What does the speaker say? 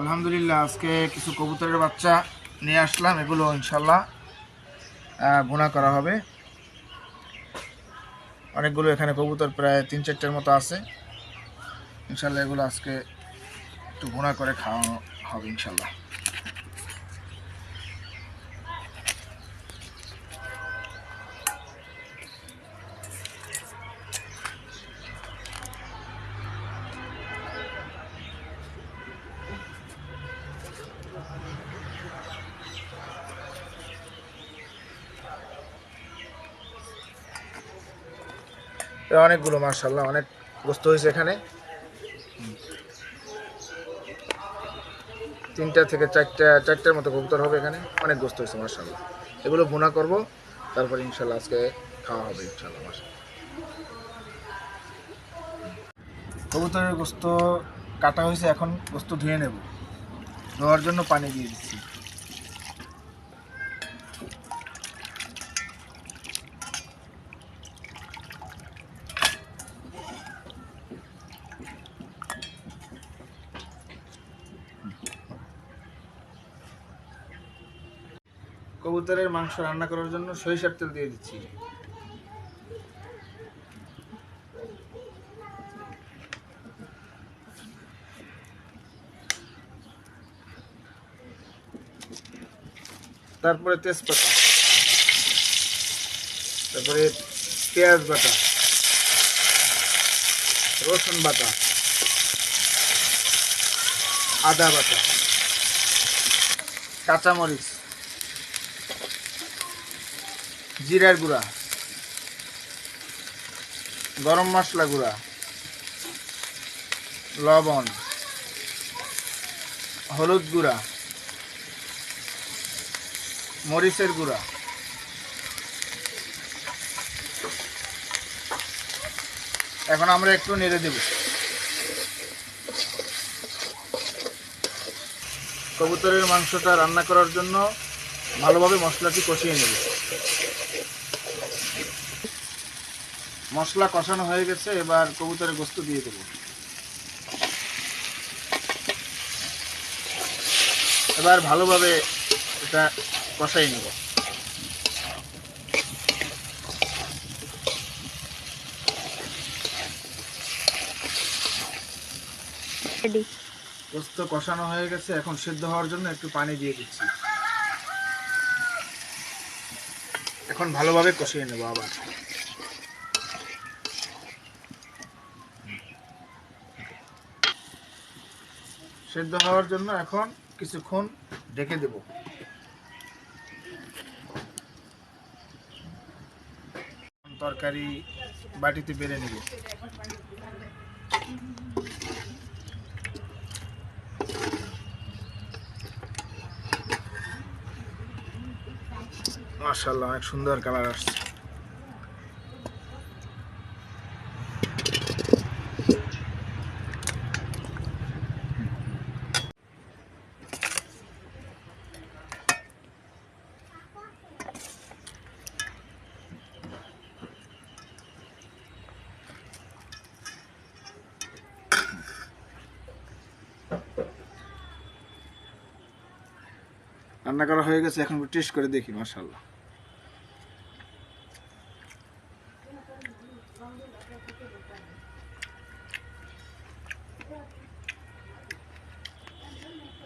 আলহামদুলিল্লাহ, আজকে কিছু কবুতরের বাচ্চা নিয়ে আসলাম। এগুলো ইনশাল্লাহ ভুনা করা হবে। অনেকগুলো এখানে কবুতর প্রায় তিন চারটের মতো আছে। ইনশাল্লাহ এগুলো আজকে একটু ভুনা করে খাওয়ানো হবে ইনশাল্লাহ। অনেকগুলো মার্শাল্লাহ অনেক গোস্ত হয়েছে এখানে। তিনটা থেকে চারটা, চারটার মতো কবুতর হবে এখানে। অনেক গোস্ত হয়েছে মার্শাল্লাহ এগুলো বোনা করব, তারপর ইনশাল্লাহ আজকে খাওয়া হবে ইনশাল্লাহ মার্শাল্লাহ কবুতরের গোস্ত কাটা হয়েছে, এখন গোস্ত ধুয়ে নেব। ধোয়ার জন্য পানি দিয়ে দিচ্ছি। কবুতরের মাংস রান্না করার জন্য সরিষার তেল দিয়ে দিচ্ছি। তারপরে তেজপাতা। তারপরে পেঁয়াজ বাটা। রসুন বাটা। আদা বাটা। কাঁচামরিচ। জিরার গুঁড়া, গরম মশলা গুঁড়া, লবণ, হলুদ গুঁড়া, মরিচের গুঁড়া, এখন আমরা একটু নেড়ে দেব। কবুতরের মাংসটা রান্না করার জন্য ভালোভাবে মশলাটি কষিয়ে নেব। মশলা কষানো হয়ে গেছে এবার কবুতরের গোস্ত দিয়ে দেবো। এবার ভালোভাবে এটা কষাই নেব। গোস্ত কষানো হয়ে গেছে এখন সিদ্ধ হওয়ার জন্য একটু পানি দিয়ে দিচ্ছি। এখন ভালোভাবে কষিয়ে নেব আবার। সিদ্ধ হওয়ার জন্য এখন কিছুক্ষণ ঢেকে দেব। তরকারি বাটিতে বেড়ে নেব। মাশাআল্লাহ, অনেক সুন্দর কালার আসছে। রান্না করা হয়ে গেছে এখন টেস্ট করে দেখি মাশাল্লাহ